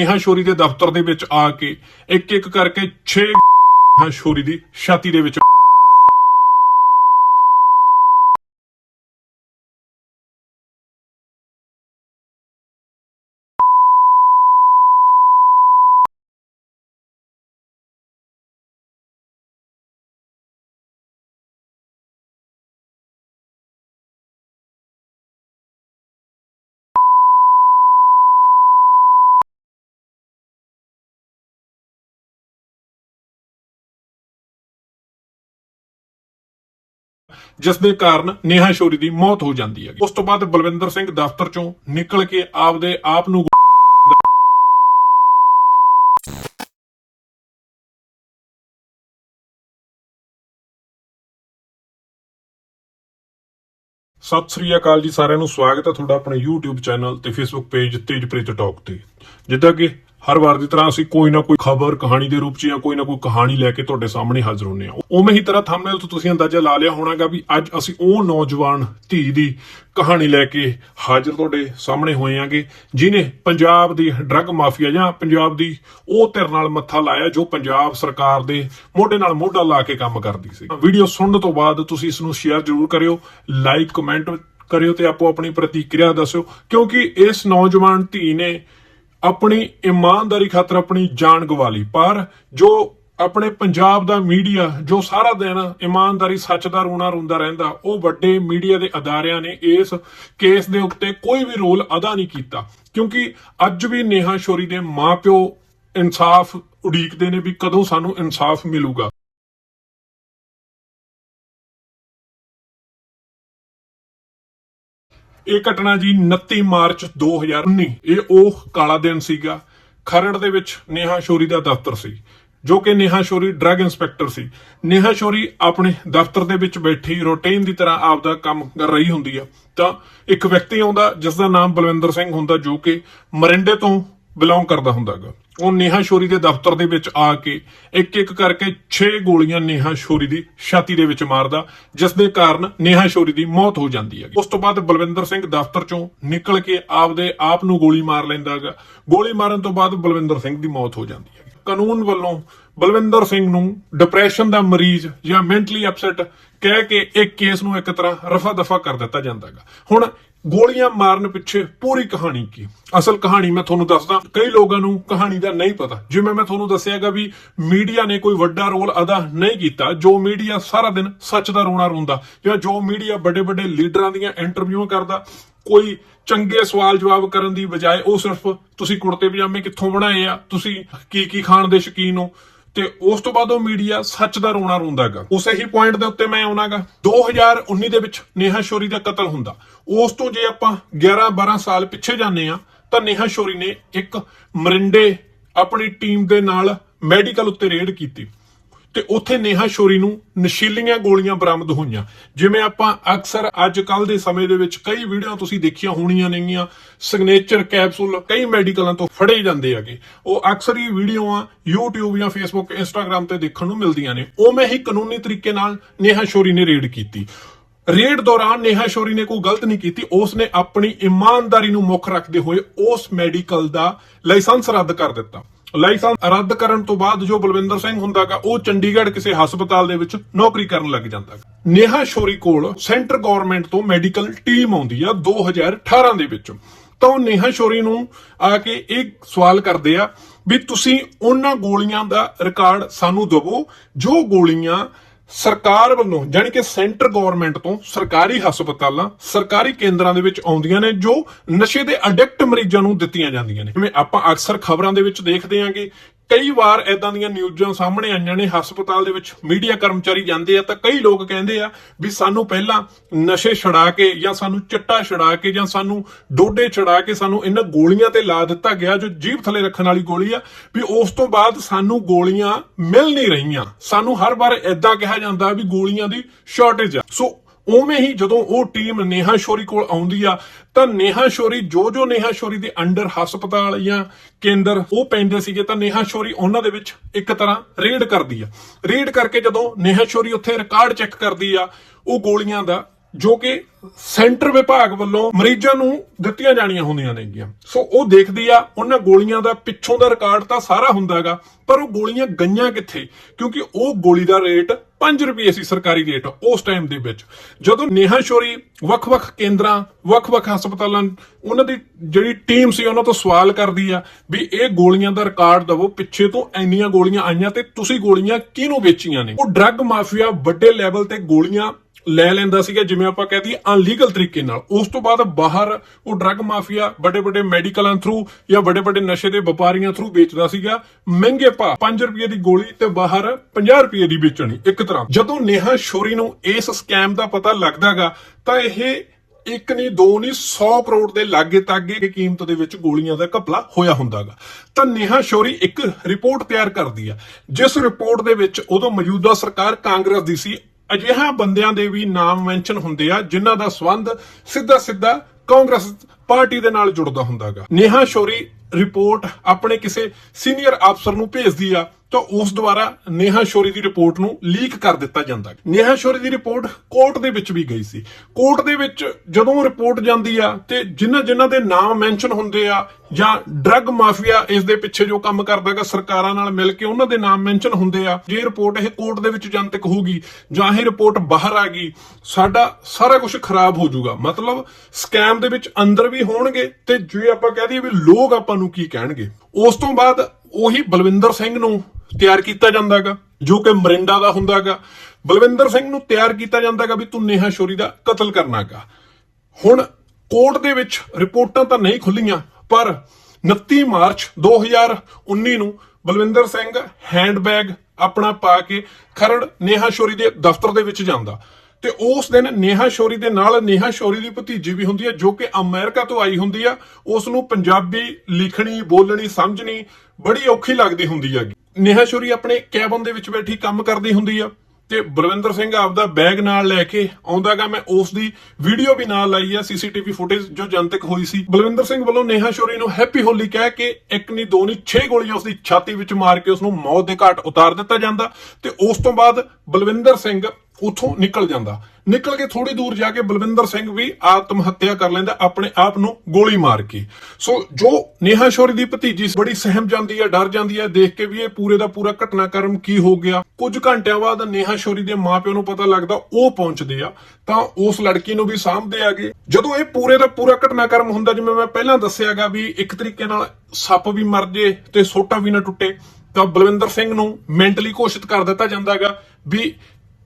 ਨੇਹਾ ਸ਼ੋਰੀ ਦੇ ਦਫ਼ਤਰ ਦੇ ਵਿੱਚ ਆ ਕੇ ਇੱਕ ਇੱਕ ਕਰਕੇ 6 ਸ਼ੋਰੀ ਦੀ ਛਾਤੀ ਦੇ ਵਿੱਚ ਜਿਸ ਦੇ ਕਾਰਨ ਨੇਹਾ ਸ਼ੋਰੀ ਦੀ ਮੌਤ ਹੋ ਜਾਂਦੀ ਹੈ ਉਸ ਤੋਂ ਬਾਅਦ ਬਲਵਿੰਦਰ ਸਿੰਘ ਦਫ਼ਤਰ ਚੋਂ ਨਿਕਲ ਕੇ ਆਪਦੇ ਆਪ ਨੂੰ ਸਤਿ ਸ੍ਰੀ ਅਕਾਲ ਜੀ, ਸਾਰਿਆਂ ਨੂੰ ਸਵਾਗਤ ਹੈ ਤੁਹਾਡਾ ਆਪਣੇ YouTube ਚੈਨਲ ਤੇ Facebook ਪੇਜ ਤੇਜਪ੍ਰੀਤ ਟਾਕ ਤੇ। ਜਿੱਦਾਂ ਕਿ ਹਰ ਵਾਰ ਦੀ ਤਰ੍ਹਾਂ ਅਸੀਂ ਕੋਈ ਨਾ ਕੋਈ ਖਬਰ, ਕਹਾਣੀ ਦੇ ਰੂਪ 'ਚ ਜਾਂ ਕੋਈ ਨਾ ਕੋਈ ਕਹਾਣੀ ਲੈ ਕੇ ਤੁਹਾਡੇ ਸਾਹਮਣੇ ਹਾਜ਼ਰ ਹੁੰਨੇ ਆ ਉਵੇਂ ਹੀ ਤਰ੍ਹਾਂ ਥੰਬਨੇਲ ਤੋਂ ਤੁਸੀਂ ਅੰਦਾਜ਼ਾ ਲਾ ਲਿਆ ਹੋਣਾਗਾ ਵੀ ਅੱਜ ਅਸੀਂ ਉਹ ਨੌਜਵਾਨ ਧੀ ਦੀ ਕਹਾਣੀ ਲੈ ਕੇ ਹਾਜ਼ਰ ਤੁਹਾਡੇ ਸਾਹਮਣੇ ਹੋਏ ਆਂਗੇ ਜਿਨੇ ਪੰਜਾਬ ਦੀ ਡਰੱਗ ਮਾਫੀਆ ਜਾਂ ਪੰਜਾਬ ਦੀ ਉਹ ਧਿਰ ਨਾਲ ਮੱਥਾ ਲਾਇਆ ਜੋ ਪੰਜਾਬ ਸਰਕਾਰ ਦੇ ਮੋਢੇ ਨਾਲ ਮੋਢਾ ਲਾ ਕੇ ਕੰਮ ਕਰਦੀ ਸੀ। ਵੀਡੀਓ ਸੁਣਨ ਤੋਂ ਬਾਅਦ ਤੁਸੀਂ ਇਸ ਨੂੰ ਸ਼ੇਅਰ ਜ਼ਰੂਰ ਕਰਿਓ ਲਾਈਕ ਕਮੈਂਟ ਕਰਿਓ ਤੇ ਆਪੋ ਆਪਣੀ ਪ੍ਰਤੀਕਿਰਿਆ ਦੱਸਿਓ, ਕਿਉਂਕਿ ਇਸ ਨੌਜਵਾਨ ਧੀ ਨੇ ਆਪਣੀ ਇਮਾਨਦਾਰੀ ਖਾਤਰ ਆਪਣੀ ਜਾਨ ਗਵਾ ਲਈ। ਪਰ ਜੋ ਆਪਣੇ ਪੰਜਾਬ ਦਾ ਮੀਡੀਆ, ਜੋ ਸਾਰਾ ਦਿਨ ਇਮਾਨਦਾਰੀ ਸੱਚ ਦਾ ਰੋਣਾ ਰੋਂਦਾ ਰਹਿੰਦਾ, ਉਹ ਵੱਡੇ ਮੀਡੀਆ ਦੇ ਅਦਾਰਿਆਂ ਨੇ ਇਸ ਕੇਸ ਦੇ ਉੱਤੇ ਕੋਈ ਵੀ ਰੋਲ ਅਦਾ ਨਹੀਂ ਕੀਤਾ। ਕਿਉਂਕਿ ਅੱਜ ਵੀ ਨੇਹਾ ਸ਼ੋਰੀ ਦੇ ਮਾਪਿਓ ਇਨਸਾਫ ਉਡੀਕਦੇ ਨੇ ਵੀ ਕਦੋਂ ਸਾਨੂੰ ਇਨਸਾਫ ਮਿਲੂਗਾ। ਇਹ ਘਟਨਾ ਜੀ 29 ਮਾਰਚ 2019 ਇਹ ਉਹ ਕਾਲਾ ਦਿਨ ਸੀਗਾ। ਖਰੜ ਦੇ ਵਿੱਚ ਨੇਹਾ ਸ਼ੋਰੀ ਦਾ ਦਫ਼ਤਰ ਸੀ, ਜੋ ਕਿ ਨੇਹਾ ਸ਼ੋਰੀ ਡਰੱਗ ਇੰਸਪੈਕਟਰ ਸੀ। ਨੇਹਾ ਸ਼ੋਰੀ ਆਪਣੇ ਦਫ਼ਤਰ ਦੇ ਵਿੱਚ ਬੈਠੀ, ਰੋਟੀਨ ਦੀ ਤਰ੍ਹਾਂ ਆਪਦਾ ਕੰਮ ਕਰ ਰਹੀ ਹੁੰਦੀ ਆ। ਤਾਂ ਇੱਕ ਵਿਅਕਤੀ ਆਉਂਦਾ ਜਿਸ ਦਾ ਨਾਮ ਬਲਵਿੰਦਰ ਸਿੰਘ ਹੁੰਦਾ, ਜੋ ਕਿ ਮਰਿੰਡੇ ਤੋਂ ਬਿਲੋਂਗ ਕਰਦਾ ਹੁੰਦਾਗਾ। ਉਹ ਨੇਹਾ ਸ਼ੋਰੀ ਦੇ ਦਫ਼ਤਰ ਦੇ ਵਿੱਚ ਆ ਕੇ ਇੱਕ ਇੱਕ ਕਰਕੇ 6 ਗੋਲੀਆਂ ਨੇਹਾ ਸ਼ੋਰੀ ਦੀ ਛਾਤੀ ਦੇ ਵਿੱਚ ਮਾਰਦਾ ਜਿਸ ਦੇ ਕਾਰਨ ਨੇਹਾ ਸ਼ੋਰੀ ਦੀ ਮੌਤ ਹੋ ਜਾਂਦੀ ਹੈ ਉਸ ਤੋਂ ਬਾਅਦ ਬਲਵਿੰਦਰ ਸਿੰਘ ਦਫ਼ਤਰ ਚੋਂ ਨਿਕਲ ਕੇ ਆਪਦੇ ਆਪ ਨੂੰ ਗੋਲੀ ਮਾਰ ਲੈਂਦਾਗਾ ਗੋਲੀ ਮਾਰਨ ਤੋਂ ਬਾਅਦ ਬਲਵਿੰਦਰ ਸਿੰਘ ਦੀ ਮੌਤ ਹੋ ਜਾਂਦੀ ਹੈ ਕਾਨੂੰਨ ਵੱਲੋਂ ਬਲਵਿੰਦਰ ਸਿੰਘ ਨੂੰ ਡਿਪਰੈਸ਼ਨ ਦਾ ਮਰੀਜ਼ ਜਾਂ ਮੈਂਟਲੀ ਅਪਸੈਟ ਕਹਿ ਕੇ ਇੱਕ ਕੇਸ ਨੂੰ ਇੱਕ ਤਰ੍ਹਾਂ ਰਫਾ ਦਫਾ ਕਰ ਦਿੱਤਾ ਜਾਂਦਾ ਜਾਂਦਾਗਾ ਹੁਣ ਗੋਲੀਆਂ ਮਾਰਨ ਪਿੱਛੇ ਪੂਰੀ ਕਹਾਣੀ ਕੀ? ਅਸਲ ਕਹਾਣੀ ਮੈਂ ਤੁਹਾਨੂੰ ਦੱਸਦਾ, ਕਈ ਲੋਕਾਂ ਨੂੰ ਕਹਾਣੀ ਦਾ ਨਹੀਂ ਪਤਾ। ਜਿਵੇਂ ਮੈਂ ਤੁਹਾਨੂੰ ਦੱਸਿਆਗਾ ਵੀ ਮੀਡੀਆ ਨੇ ਕੋਈ ਵੱਡਾ ਰੋਲ ਅਦਾ ਨਹੀਂ ਕੀਤਾ, ਜੋ ਮੀਡੀਆ ਸਾਰਾ ਦਿਨ ਸੱਚ ਦਾ ਰੋਣਾ ਰੋਂਦਾ, ਜਾਂ ਜੋ ਮੀਡੀਆ ਵੱਡੇ ਵੱਡੇ ਲੀਡਰਾਂ ਦੀਆਂ ਇੰਟਰਵਿਊਆਂ ਕਰਦਾ, ਕੋਈ ਚੰਗੇ ਸਵਾਲ ਜਵਾਬ ਕਰਨ ਦੀ ਬਜਾਏ ਉਹ ਸਿਰਫ, ਤੁਸੀਂ ਕੁੜਤੇ ਪਜਾਮੇ ਕਿੱਥੋਂ ਬਣਾਏ ਆ? ਤੁਸੀਂ ਕੀ ਕੀ ਖਾਣ ਦੇ ਸ਼ੌਕੀਨ ਹੋ? ਤੇ ਉਸ ਤੋਂ ਬਾਅਦ ਉਹ ਮੀਡੀਆ ਸੱਚ ਦਾ ਰੋਣਾ ਰੋਂਦਾਗਾ। ਉਸੇ ਹੀ ਪੁਆਇੰਟ ਦੇ ਉੱਤੇ ਮੈਂ ਆਉਣਾਗਾ। 2019 ਦੇ ਵਿੱਚ ਨੇਹਾ ਸ਼ੋਰੀ ਦਾ ਕਤਲ ਹੁੰਦਾ। ਉਸ ਤੋਂ ਜੇ ਆਪਾਂ 11 12 ਸਾਲ ਪਿੱਛੇ ਜਾਂਦੇ ਆ ਤਾਂ ਨੇਹਾ ਸ਼ੋਰੀ ਨੇ ਇੱਕ ਮਰਿੰਡੇ ਆਪਣੀ ਟੀਮ ਦੇ ਨਾਲ ਮੈਡੀਕਲ ਉੱਤੇ ਰੇਡ ਕੀਤੀ। ਤੇ ਉੱਥੇ ਨੇਹਾ ਸ਼ੋਰੀ ਨੂੰ ਨਸ਼ੀਲੀਆਂ ਗੋਲੀਆਂ ਬਰਾਮਦ ਹੋਈਆਂ। ਜਿਵੇਂ ਆਪਾਂ ਅਕਸਰ ਅੱਜ ਕੱਲ ਦੇ ਸਮੇਂ ਦੇ ਵਿੱਚ ਕਈ ਵੀਡੀਓ ਤੁਸੀਂ ਦੇਖੀਆਂ ਹੋਣੀਆਂ ਨੇਗੀਆਂ। ਸਿਗਨੇਚਰ ਕੈਪਸੂਲ ਕਈ ਮੈਡੀਕਲਾਂ ਤੋਂ ਫੜੇ ਜਾਂਦੇ ਹੈਗੇ। ਉਹ ਅਕਸਰ ਹੀ ਵੀਡੀਓਆਂ YouTube ਜਾਂ Facebook, Instagram ਤੇ ਦੇਖਣ ਨੂੰ ਮਿਲਦੀਆਂ ਨੇ। ਉਵੇਂ ਹੀ ਕਾਨੂੰਨੀ ਤਰੀਕੇ ਨਾਲ ਨੇਹਾ ਸ਼ੋਰੀ ਨੇ ਰੇਡ ਕੀਤੀ। ਰੇਡ ਦੌਰਾਨ ਨੇਹਾ ਸ਼ੋਰੀ ਨੇ ਕੋਈ ਗਲਤ ਨਹੀਂ ਕੀਤੀ। ਉਸ ਨੇ ਆਪਣੀ ਇਮਾਨਦਾਰੀ ਨੂੰ ਮੁੱਖ ਰੱਖਦੇ ਹੋਏ ਉਸ ਮੈਡੀਕਲ ਦਾ ਲਾਇਸੈਂਸ ਰੱਦ ਕਰ ਦਿੱਤਾ। ਲਾਇਸੈਂਸ ਰੱਦ ਕਰਨ ਤੋਂ ਬਾਅਦ ਜੋ ਬਲਵਿੰਦਰ ਸਿੰਘ ਹੁੰਦਾਗਾ, ਉਹ ਚੰਡੀਗੜ੍ਹ ਕਿਸੇ ਹਸਪਤਾਲ ਦੇ ਵਿੱਚ ਨੌਕਰੀ ਕਰਨ ਲੱਗ ਜਾਂਦਾ ਨੇਹਾ ਸ਼ੋਰੀ ਕੋਲ ਸੈਂਟਰ ਗਵਰਨਮੈਂਟ ਤੋਂ ਮੈਡੀਕਲ ਟੀਮ ਆਉਂਦੀ ਆ 2018 ਦੇ ਵਿੱਚ। ਤਾਂ ਉਹ ਨੇਹਾ ਸ਼ੋਰੀ ਨੂੰ ਆ ਕੇ ਇਹ ਸਵਾਲ ਕਰਦੇ ਆ ਵੀ ਤੁਸੀਂ ਉਹਨਾਂ ਗੋਲੀਆਂ ਦਾ ਰਿਕਾਰਡ ਸਾਨੂੰ ਦਿਵੋ, ਜੋ ਗੋਲੀਆਂ ਸਰਕਾਰ ਵੱਲੋਂ ਜਾਨੀ ਕਿ ਸੈਂਟਰ ਗਵਰਨਮੈਂਟ ਤੋਂ ਸਰਕਾਰੀ ਹਸਪਤਾਲਾਂ, ਸਰਕਾਰੀ ਕੇਂਦਰਾਂ ਦੇ ਵਿੱਚ ਆਉਂਦੀਆਂ ਨੇ, ਜੋ ਨਸ਼ੇ ਦੇ ਅਡਿਕਟ ਮਰੀਜ਼ਾਂ ਨੂੰ ਦਿੱਤੀਆਂ ਜਾਂਦੀਆਂ ਨੇ। ਜਿਵੇਂ ਆਪਾਂ ਅਕਸਰ ਖਬਰਾਂ ਦੇ ਵਿੱਚ ਦੇਖਦੇ ਆਂਗੇ ਕਈ ਵਾਰ ਐਦਾਂ ਦੀਆਂ ਨਿਊਜ਼ਾਂ ਸਾਹਮਣੇ ਆਈਆਂ ਨੇ, ਹਸਪਤਾਲ ਦੇ ਵਿੱਚ ਮੀਡੀਆ ਕਰਮਚਾਰੀ ਜਾਂਦੇ ਆ ਤਾਂ ਕਈ ਲੋਕ ਕਹਿੰਦੇ ਆ ਵੀ ਸਾਨੂੰ ਪਹਿਲਾਂ ਨਸ਼ੇ ਛਡਾ ਕੇ ਜਾਂ ਸਾਨੂੰ ਚਿੱਟਾ ਛਡਾ ਕੇ ਜਾਂ ਸਾਨੂੰ ਡੋਡੇ ਛਡਾ ਕੇ ਸਾਨੂੰ ਇਹਨਾਂ ਗੋਲੀਆਂ ਤੇ ਲਾ ਦਿੱਤਾ ਗਿਆ ਜੋ ਜੀਭ ਥੱਲੇ ਰੱਖਣ ਵਾਲੀ ਗੋਲੀ ਆ, ਵੀ ਉਸ ਤੋਂ ਬਾਅਦ ਸਾਨੂੰ ਗੋਲੀਆਂ ਮਿਲ ਨਹੀਂ ਰਹੀਆਂ। ਸਾਨੂੰ ਹਰ ਵਾਰ ਐਦਾਂ ਕਿਹਾ ਜਾਂਦਾ ਵੀ ਗੋਲੀਆਂ ਦੀ ਸ਼ਾਰਟੇਜ ਆ। ਸੋ ਉਵੇਂ ਹੀ ਜਦੋਂ ਉਹ ਟੀਮ ਨੇਹਾ ਸ਼ੋਰੀ ਕੋਲ ਆਉਂਦੀ ਆ, ਤਾਂ ਨੇਹਾ ਸ਼ੋਰੀ, ਜੋ ਜੋ ਨੇਹਾ ਸ਼ੋਰੀ ਦੇ ਅੰਡਰ ਹਸਪਤਾਲ ਜਾਂ ਕੇਂਦਰ ਉਹ ਪੈਂਦੇ ਸੀਗੇ, ਤਾਂ ਨੇਹਾ ਸ਼ੋਰੀ ਉਹਨਾਂ ਦੇ ਵਿੱਚ ਇੱਕ ਤਰ੍ਹਾਂ ਰੇਡ ਕਰਦੀ ਆ। ਰੇਡ ਕਰਕੇ ਜਦੋਂ ਨੇਹਾ ਸ਼ੋਰੀ ਉੱਥੇ ਰਿਕਾਰਡ ਚੈੱਕ ਕਰਦੀ ਆ, ਉਹ ਗੋਲੀਆਂ ਦਾ, ਜੋ ਕਿ ਸੈਂਟਰ ਵਿਭਾਗ ਵੱਲੋਂ ਮਰੀਜ਼ਾਂ ਨੂੰ ਦਿੱਤੀਆਂ ਜਾਣੀਆਂ ਹੁੰਦੀਆਂ ਨੇਗੀਆਂ ਸੋ ਉਹ ਦੇਖਦੀ ਆ, ਉਹਨਾਂ ਗੋਲੀਆਂ ਦਾ ਪਿੱਛੋਂ ਦਾ ਰਿਕਾਰਡ ਤਾਂ ਸਾਰਾ ਹੁੰਦਾਗਾ, ਪਰ ਉਹ ਗੋਲੀਆਂ ਗਈਆਂ ਕਿੱਥੇ? ਕਿਉਂਕਿ ਉਹ ਗੋਲੀ ਦਾ ਰੇਟ 5 ਰੁਪਏ ਸੀ ਸਰਕਾਰੀ ਰੇਟ ਉਸ ਟਾਈਮ ਦੇ ਵਿੱਚ। ਜਦੋਂ ਨੇਹਾ ਸ਼ੋਰੀ ਵੱਖ-ਵੱਖ ਕੇਂਦਰਾਂ ਵੱਖ-ਵੱਖ ਹਸਪਤਾਲਾਂ, ਉਹਨਾਂ ਦੀ ਜਿਹੜੀ ਟੀਮ ਸੀ ਉਹਨਾਂ ਤੋਂ ਸਵਾਲ ਕਰਦੀ ਆ ਵੀ ਇਹ ਗੋਲੀਆਂ ਦਾ ਰਿਕਾਰਡ ਦਵੋ, ਪਿੱਛੇ ਤੋਂ ਇੰਨੀਆਂ ਗੋਲੀਆਂ ਆਈਆਂ ਤੇ ਤੁਸੀਂ ਗੋਲੀਆਂ ਕਿਹਨੂੰ ਵੇਚੀਆਂ ਨੇ? ਉਹ ਡਰੱਗ ਮਾਫੀਆ ਵੱਡੇ ਲੈਵਲ ਤੇ ਗੋਲੀਆਂ ਲੈ ਲੈਂਦਾ ਸੀਗਾ, ਜਿਵੇਂ ਆਪਾਂ ਕਹਿ ਦਈਏ ਅਨਲੀਗਲ ਤਰੀਕੇ ਨਾਲ। ਉਸ ਤੋਂ ਬਾਅਦ ਬਾਹਰ ਉਹ ਡਰੱਗ ਮਾਫੀਆ ਵੱਡੇ ਵੱਡੇ ਮੈਡੀਕਲਾਂ ਥਰੂ ਜਾਂ ਵੱਡੇ ਵੱਡੇ ਨਸ਼ੇ ਦੇ ਵਪਾਰੀਆਂ ਥਰੂ ਵੇਚਦਾ ਸੀਗਾ। ਮਹਿੰਗੇ ਭਾਅ 5 ਰੁਪਏ ਦੀ ਗੋਲੀ ਤੇ ਬਾਹਰ 50 ਰੁਪਏ ਦੀ ਵੇਚਣੀ, ਇੱਕ ਤਰ੍ਹਾਂ। ਜਦੋਂ ਨੇਹਾ ਸ਼ੋਰੀ ਨੂੰ ਇਸ ਸਕੈਮ ਦਾ ਪਤਾ ਲੱਗਦਾਗਾ, ਤਾਂ ਇਹ ਇੱਕ ਨਹੀਂ ਦੋ ਨਹੀਂ 100 ਕਰੋੜ ਦੇ ਲਾਗੇ ਤਾਗੇ ਕੀਮਤ ਦੇ ਵਿੱਚ ਗੋਲੀਆਂ ਦਾ ਘਪਲਾ ਹੋਇਆ ਹੁੰਦਾਗਾ। ਤਾਂ ਨੇਹਾ ਸ਼ੋਰੀ ਇੱਕ ਰਿਪੋਰਟ ਤਿਆਰ ਕਰਦੀ ਆ। ਜਿਸ ਰਿਪੋਰਟ ਦੇ ਵਿੱਚ ਉਦੋਂ ਮੌਜੂਦਾ ਸਰਕਾਰ ਕਾਂਗਰਸ ਦੀ ਸੀ ਅਜਿਹਾ ਬੰਦਿਆਂ ਦੇ ਵੀ ਨਾਮ ਮੈਂਸ਼ਨ ਹੁੰਦੇ ਆ, ਜਿਨ੍ਹਾਂ ਦਾ ਸਬੰਧ ਸਿੱਧਾ ਸਿੱਧਾ ਕਾਂਗਰਸ ਪਾਰਟੀ ਦੇ ਨਾਲ ਜੁੜਦਾ ਹੁੰਦਾਗਾ। ਨੇਹਾ ਸ਼ੋਰੀ ਰਿਪੋਰਟ ਆਪਣੇ ਕਿਸੇ ਸੀਨੀਅਰ ਅਫਸਰ ਨੂੰ ਭੇਜਦੀ ਆ। ਤਾਂ ਉਸ ਦੁਆਰਾ ਨੇਹਾ ਸ਼ੋਰੀ ਦੀ ਰਿਪੋਰਟ ਨੂੰ ਲੀਕ ਕਰ ਦਿੱਤਾ ਜਾਂਦਾ ਨੇਹਾ ਸ਼ੋਰੀ ਦੀ ਰਿਪੋਰਟ ਕੋਰਟ ਦੇ ਵਿੱਚ ਵੀ ਗਈ ਸੀ। ਕੋਰਟ ਦੇ ਵਿੱਚ ਜਦੋਂ ਰਿਪੋਰਟ ਜਾਂਦੀ ਆ ਤੇ ਜਿਨ੍ਹਾਂ ਜਿਨ੍ਹਾਂ ਦੇ ਨਾਮ ਮੈਂਸ਼ਨ ਹੁੰਦੇ ਆ ਜਾਂ ਡਰੱਗ ਮਾਫੀਆ ਇਸ ਦੇ ਪਿੱਛੇ ਜੋ ਕੰਮ ਕਰਦਾਗਾ ਸਰਕਾਰਾਂ ਨਾਲ ਮਿਲ ਕੇ ਉਹਨਾਂ ਦੇ ਨਾਮ ਮੈਂਸ਼ਨ ਹੁੰਦੇ ਆ। ਜੇ ਰਿਪੋਰਟ ਇਹ ਕੋਰਟ ਦੇ ਵਿੱਚ ਜਨਤਕ ਹੋਊਗੀ ਜਾਂ ਇਹ ਰਿਪੋਰਟ ਬਾਹਰ ਆ ਗਈ, ਸਾਡਾ ਸਾਰਾ ਕੁਝ ਖਰਾਬ ਹੋ ਜਾਊਗਾ। ਮਤਲਬ ਸਕੈਮ ਦੇ ਵਿੱਚ ਅੰਦਰ ਵੀ ਹੋਣਗੇ ਤੇ ਜੇ ਆਪਾਂ ਕਹਿ ਦਈਏ ਵੀ ਲੋਕ ਆਪਾਂ ਨੂੰ ਕੀ ਕਹਿਣਗੇ। ਉਸ ਤੋਂ ਬਾਅਦ ਉਹੀ ਬਲਵਿੰਦਰ ਸਿੰਘ ਨੂੰ ਤਿਆਰ ਕੀਤਾ ਜਾਂਦਾਗਾ, ਜੋ ਕਿ ਮਰਿੰਡਾ ਦਾ ਹੁੰਦਾਗਾ। ਬਲਵਿੰਦਰ ਸਿੰਘ ਨੂੰ ਤਿਆਰ ਕੀਤਾ ਜਾਂਦਾਗਾ ਵੀ ਤੂੰ ਨੇਹਾ ਸ਼ੋਰੀ ਦਾ ਕਤਲ ਕਰਨਾਗਾ। ਹੁਣ ਕੋਰਟ ਦੇ ਵਿੱਚ ਰਿਪੋਰਟਾਂ ਤਾਂ ਨਹੀਂ ਖੁੱਲੀਆਂ, ਪਰ 29 ਮਾਰਚ 2019 ਨੂੰ ਬਲਵਿੰਦਰ ਸਿੰਘ ਹੈਂਡਬੈਗ ਆਪਣਾ ਪਾ ਕੇ ਖਰੜ ਨੇਹਾ ਸ਼ੋਰੀ ਦੇ ਦਫ਼ਤਰ ਦੇ ਵਿੱਚ ਜਾਂਦਾ। ਤੇ ਉਸ ਦਿਨ ਨੇਹਾ ਸ਼ੋਰੀ ਦੇ ਨਾਲ ਨੇਹਾ ਸ਼ੋਰੀ ਦੀ ਭਤੀਜੀ ਵੀ ਹੁੰਦੀ ਹੈ, ਜੋ ਕਿ ਅਮਰੀਕਾ ਤੋਂ ਆਈ ਹੁੰਦੀ ਆ। ਉਸ ਨੂੰ ਪੰਜਾਬੀ ਲਿਖਣੀ, ਬੋਲਣੀ, ਸਮਝਣੀ ਬੜੀ ਔਖੀ ਲੱਗਦੀ ਹੁੰਦੀ ਹੈਗੀ ਨੇਹਾ ਸ਼ੋਰੀ ਆਪਣੇ ਕੈਬਨ ਦੇ ਵਿੱਚ ਬੈਠੀ ਕੰਮ ਕਰਦੀ ਹੁੰਦੀ ਆ ਤੇ ਬਲਵਿੰਦਰ ਸਿੰਘ ਆਪਦਾ ਬੈਗ ਨਾਲ ਲੈ ਕੇ ਆਉਂਦਾਗਾ। ਮੈਂ ਉਸ ਦੀ ਵੀਡੀਓ ਵੀ ਨਾਲ ਲਾਈ ਆ, ਸੀਸੀਟੀਵੀ ਫੁਟੇਜ ਜੋ ਜਨਤਕ ਹੋਈ ਸੀ। ਬਲਵਿੰਦਰ ਸਿੰਘ ਵੱਲੋਂ ਨੇਹਾ ਸ਼ੋਰੀ ਨੂੰ ਹੈਪੀ ਹੋਲੀ ਕਹਿ ਕੇ ਇੱਕ ਨਹੀਂ, ਦੋ ਨਹੀਂ, ਛੇ ਗੋਲੀਆਂ ਉਸ ਦੀ ਛਾਤੀ ਵਿੱਚ ਮਾਰ ਕੇ ਉਸ ਨੂੰ ਮੌਤ ਦੇ ਘਾਟ ਉਤਾਰ ਦਿੱਤਾ ਜਾਂਦਾ। ਤੇ ਉਸ ਤੋਂ ਬਾਅਦ ਬਲਵਿੰਦਰ ਸਿੰਘ ਉਥੋਂ ਨਿਕਲ ਜਾਂਦਾ। ਨਿਕਲ ਕੇ ਥੋੜੀ ਦੂਰ ਜਾ ਕੇ ਬਲਵਿੰਦਰ ਸਿੰਘ ਵੀ ਆਤਮ ਹੱਤਿਆ ਕਰ ਲੈਂਦਾ, ਆਪਣੇ ਆਪ ਨੂੰ ਗੋਲੀ ਮਾਰ ਕੇ। ਸੋ ਜੋ ਨੇਹਾ ਸ਼ੋਰੀ ਦੀ ਭਤੀਜੀ ਬੜੀ ਸਹਿਮ ਜਾਂਦੀ ਹੈ, ਡਰ ਜਾਂਦੀ ਹੈ, ਦੇਖ ਕੇ ਵੀ ਇਹ ਪੂਰੇ ਦਾ ਪੂਰਾ ਘਟਨਾਕ੍ਰਮ ਕੀ ਹੋ ਗਿਆ। ਕੁਝ ਘੰਟਿਆਂ ਬਾਅਦ ਨੇਹਾ ਸ਼ੋਰੀ ਦੇ ਮਾਪਿਆਂ ਨੂੰ ਪਤਾ ਲੱਗਦਾ ਉਹ ਪਹੁੰਚਦੇ ਆ। ਤਾਂ ਉਸ ਲੜਕੀ ਨੂੰ ਵੀ ਸਾਂਭਦੇ ਗਏ ਜਦੋਂ ਇਹ ਪੂਰੇ ਦਾ ਪੂਰਾ ਘਟਨਾਕ੍ਰਮ ਹੁੰਦਾ, ਜਿਵੇਂ ਮੈਂ ਪਹਿਲਾਂ ਦੱਸਿਆਗਾ ਵੀ ਇੱਕ ਤਰੀਕੇ ਨਾਲ ਸੱਪ ਵੀ ਮਰ ਜੇ ਤੇ ਸੋਟਾ ਵੀ ਨਾ ਟੁੱਟੇ, ਤਾਂ ਬਲਵਿੰਦਰ ਸਿੰਘ ਨੂੰ ਮੈਂਟਲੀ ਘੋਸ਼ਿਤ ਕਰ ਦਿੱਤਾ ਜਾਂਦਾਗਾ ਵੀ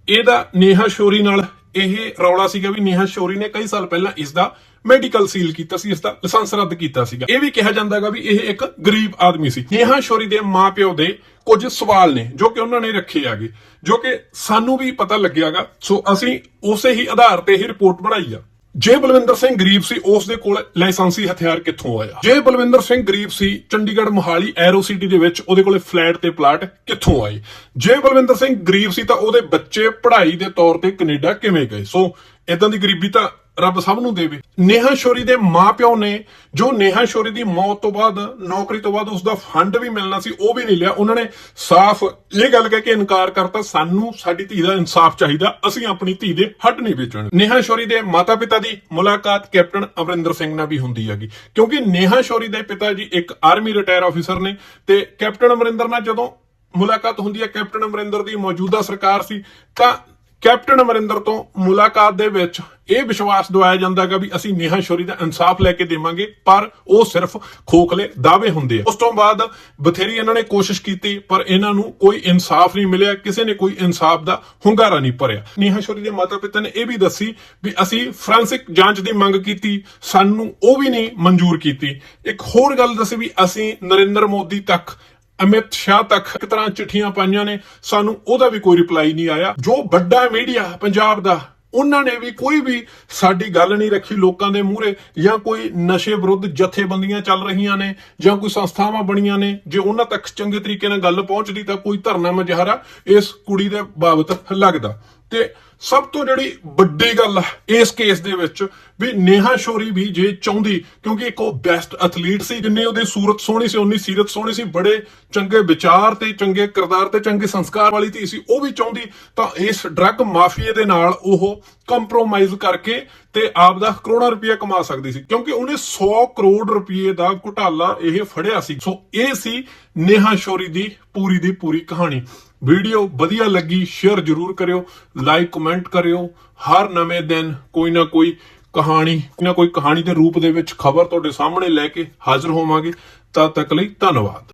ਇਹਦਾ ਨੇਹਾ ਸ਼ੋਰੀ ਨਾਲ ਇਹ ਰੌਲਾ ਸੀਗਾ ਵੀ ਨੇਹਾ ਸ਼ੋਰੀ ਨੇ ਕਈ ਸਾਲ ਪਹਿਲਾਂ ਇਸ ਦਾ ਮੈਡੀਕਲ ਸੀਲ ਕੀਤਾ ਸੀ, ਇਸ ਦਾ ਲਾਇਸੈਂਸ ਰੱਦ ਕੀਤਾ ਸੀਗਾ। ਇਹ ਵੀ ਕਿਹਾ ਜਾਂਦਾਗਾ ਵੀ ਇਹ ਇੱਕ ਗਰੀਬ ਆਦਮੀ ਸੀ। ਨੇਹਾ ਸ਼ੋਰੀ ਦੇ ਮਾਪਿਓ ਦੇ ਕੁਝ ਸਵਾਲ ਨੇ, ਜੋ ਕਿ ਉਹਨਾਂ ਨੇ ਰੱਖੇ ਆਗੇ ਜੋ ਕਿ ਸਾਨੂੰ ਵੀ ਪਤਾ ਲੱਗਿਆਗਾ ਸੋ ਅਸੀਂ ਉਸੇ ਹੀ ਆਧਾਰ ਤੇ ਇਹ ਰਿਪੋਰਟ ਬਣਾਈ ਆ। ਜੇ ਬਲਵਿੰਦਰ ਸਿੰਘ ਗਰੀਬ ਸੀ, ਉਸ ਦੇ ਕੋਲ ਲਾਇਸੈਂਸੀ ਹਥਿਆਰ ਕਿੱਥੋਂ ਆਇਆ? ਜੇ ਬਲਵਿੰਦਰ ਸਿੰਘ ਗਰੀਬ ਸੀ, ਚੰਡੀਗੜ੍ਹ ਮੋਹਾਲੀ ਐਰੋ ਸਿਟੀ ਦੇ ਵਿੱਚ ਉਹਦੇ ਕੋਲੇ ਫਲੈਟ ਤੇ ਪਲਾਟ ਕਿੱਥੋਂ ਆਏ? ਜੇ ਬਲਵਿੰਦਰ ਸਿੰਘ ਗਰੀਬ ਸੀ, ਤਾਂ ਉਹਦੇ ਬੱਚੇ ਪੜ੍ਹਾਈ ਦੇ ਤੌਰ ਤੇ ਕੈਨੇਡਾ ਕਿਵੇਂ ਗਏ? ਸੋ ਇਦਾਂ ਦੀ ਗਰੀਬੀ ਤਾਂ ਰੱਬ ਸਭ ਨੂੰ ਦੇਵੇ। ਨੇਹਾ ਸ਼ੋਰੀ ਦੇ ਮਾਪਿਓ ਨੇ, ਜੋ ਨੇਹਾ ਸ਼ੋਰੀ ਦੀ ਮੌਤ ਤੋਂ ਬਾਅਦ, ਨੌਕਰੀ ਤੋਂ ਬਾਅਦ ਉਸ ਦਾ ਫੰਡ ਵੀ ਮਿਲਣਾ ਸੀ, ਉਹ ਵੀ ਨਹੀਂ ਲਿਆ। ਉਹਨਾਂ ਨੇ ਸਾਫ਼ ਇਹ ਗੱਲ ਕਹਿ ਕੇ ਇਨਕਾਰ ਕਰਤਾ, ਸਾਨੂੰ, ਸਾਡੀ ਧੀ ਦਾ ਇਨਸਾਫ ਚਾਹੀਦਾ, ਅਸੀਂ ਆਪਣੀ ਧੀ ਦੇ ਹੱਡ ਨਹੀਂ ਵੇਚਣ। ਨੇਹਾ ਸ਼ੋਰੀ ਦੇ ਮਾਤਾ-ਪਿਤਾ ਦੀ ਮੁਲਾਕਾਤ ਕੈਪਟਨ ਅਮਰਿੰਦਰ ਸਿੰਘ ਨਾਲ ਵੀ ਹੁੰਦੀ ਹੈਗੀ। ਕਿਉਂਕਿ ਨੇਹਾ ਸ਼ੋਰੀ ਦੇ ਪਿਤਾ ਜੀ ਇੱਕ ਆਰਮੀ ਰਿਟਾਇਰ ਆਫੀਸਰ ਨੇ ਤੇ ਕੈਪਟਨ ਅਮਰਿੰਦਰ ਨਾਲ ਜਦੋਂ ਮੁਲਾਕਾਤ ਹੁੰਦੀ ਹੈ, ਕੈਪਟਨ ਅਮਰਿੰਦਰ ਦੀ ਮੌਜੂਦਾ ਸਰਕਾਰ ਸੀ, ਤਾਂ ਕੈਪਟਨ ਅਮਰਿੰਦਰ ਤੋਂ ਮੁਲਾਕਾਤ ਦੇ ਵਿੱਚ ਇਹ ਵਿਸ਼ਵਾਸ ਦਿਵਾਇਆ ਜਾਂਦਾਗਾ ਵੀ ਅਸੀਂ ਨੇਹਾ ਸ਼ੋਰੀ ਦਾ ਇਨਸਾਫ ਲੈ ਕੇ ਦੇਵਾਂਗੇ, ਪਰ ਉਹ ਸਿਰਫ ਖੋਖਲੇ ਦਾਅਵੇ ਹੁੰਦੇ ਆ। ਉਸ ਤੋਂ ਬਾਅਦ ਬਥੇਰੀ ਇਹਨਾਂ ਨੇ ਕੋਸ਼ਿਸ਼ ਕੀਤੀ, ਪਰ ਇਹਨਾਂ ਨੂੰ ਕੋਈ ਇਨਸਾਫ ਨਹੀਂ ਮਿਲਿਆ, ਕਿਸੇ ਨੇ ਕੋਈ ਇਨਸਾਫ ਦਾ ਹੁੰਗਾਰਾ ਨਹੀਂ ਭਰਿਆ। ਨੇਹਾ ਸ਼ੋਰੀ ਦੇ ਮਾਤਾ ਪਿਤਾ ਨੇ ਇਹ ਵੀ ਦੱਸੀ ਵੀ ਅਸੀਂ ਫ੍ਰਾਂਸਿਕ ਜਾਂਚ ਦੀ ਮੰਗ ਕੀਤੀ, ਸਾਨੂੰ ਉਹ ਵੀ ਨਹੀਂ ਮਨਜ਼ੂਰ ਕੀਤੀ। ਇੱਕ ਹੋਰ ਗੱਲ ਦੱਸੀ ਵੀ ਅਸੀਂ ਨਰਿੰਦਰ ਮੋਦੀ ਤੱਕ ਅਮਿਤ ਸ਼ਾਹ ਤੱਕ ਇੱਕ ਤਰ੍ਹਾਂ ਚਿੱਠੀਆਂ ਪਾਈਆਂ ਨੇ, ਸਾਨੂੰ ਉਹਦਾ ਵੀ ਕੋਈ ਰਿਪਲਾਈ ਨਹੀਂ ਆਇਆ। ਜੋ ਵੱਡਾ ਮੀਡੀਆ ਪੰਜਾਬ ਦਾ, ਉਹਨਾਂ ਨੇ ਵੀ ਕੋਈ ਵੀ ਸਾਡੀ ਗੱਲ ਨਹੀਂ ਰੱਖੀ ਲੋਕਾਂ ਦੇ ਮੂਹਰੇ, ਜਾਂ ਕੋਈ ਨਸ਼ੇ ਵਿਰੁੱਧ ਜਥੇਬੰਦੀਆਂ ਚੱਲ ਰਹੀਆਂ ਨੇ, ਜਾਂ ਕੋਈ ਸੰਸਥਾਵਾਂ ਬਣੀਆਂ ਨੇ, ਜੇ ਉਹਨਾਂ ਤੱਕ ਚੰਗੇ ਤਰੀਕੇ ਨਾਲ ਗੱਲ ਪਹੁੰਚਦੀ ਤਾਂ ਕੋਈ ਧਰਨਾ ਮੁਜ਼ਾਹਰਾ ਇਸ ਕੁੜੀ ਦੇ ਬਾਬਤ ਲੱਗਦਾ। ਤੇ ਸਭ ਤੋਂ ਜਿਹੜੀ ਵੱਡੀ ਗੱਲ ਇਸ ਕੇਸ ਦੇ ਵਿੱਚ ਵੀ ਨੇਹਾ ਸ਼ੋਰੀ ਵੀ ਜੇ ਚਾਹੁੰਦੀ, ਕਿਉਂਕਿ ਇੱਕ ਉਹ ਬੈਸਟ ਐਥਲੀਟ ਸੀ, ਜਿੰਨੇ ਉਹਦੀ ਸੂਰਤ ਸੋਹਣੀ ਸੀ ਉਨੀ ਸੀਰਤ ਸੋਹਣੀ ਸੀ, ਬੜੇ ਚੰਗੇ ਵਿਚਾਰ ਤੇ, ਚੰਗੇ ਕਿਰਦਾਰ ਤੇ, ਚੰਗੇ ਸੰਸਕਾਰ ਵਾਲੀ ਧੀ ਸੀ, ਉਹ ਵੀ ਚਾਹੁੰਦੀ, ਤਾਂ ਇਸ ਡਰੱਗ ਮਾਫੀਏ ਦੇ ਨਾਲ ਉਹ ਕੰਪਰੋਮਾਈਜ਼ ਕਰਕੇ ਤੇ ਆਪ ਦਾ ਕਰੋੜਾਂ ਰੁਪਏ ਕਮਾ ਸਕਦੀ ਸੀ। ਕਿਉਂਕਿ ਉਹਨੇ 100 ਕਰੋੜ ਰੁਪਏ ਦਾ ਘੁਟਾਲਾ ਇਹ ਫੜਿਆ ਸੀ। ਸੋ ਇਹ ਸੀ ਨੇਹਾ ਸ਼ੋਰੀ ਦੀ ਪੂਰੀ ਦੀ ਪੂਰੀ ਕਹਾਣੀ। ਵੀਡੀਓ ਵਧੀਆ ਲੱਗੀ ਸ਼ੇਅਰ ਜਰੂਰ ਕਰਿਓ ਲਾਈਕ ਕਮੈਂਟ ਕਰਿਓ। ਹਰ ਨਵੇਂ ਦਿਨ ਕੋਈ ਨਾ ਕੋਈ ਕਹਾਣੀ, ਕੋਈ ਨਾ ਕੋਈ ਕਹਾਣੀ ਦੇ ਰੂਪ ਦੇ ਵਿੱਚ ਖਬਰ ਤੁਹਾਡੇ ਸਾਹਮਣੇ ਲੈ ਕੇ ਹਾਜ਼ਰ ਹੋਵਾਂਗੇ। ਤਦ ਤੱਕ ਲਈ ਧੰਨਵਾਦ।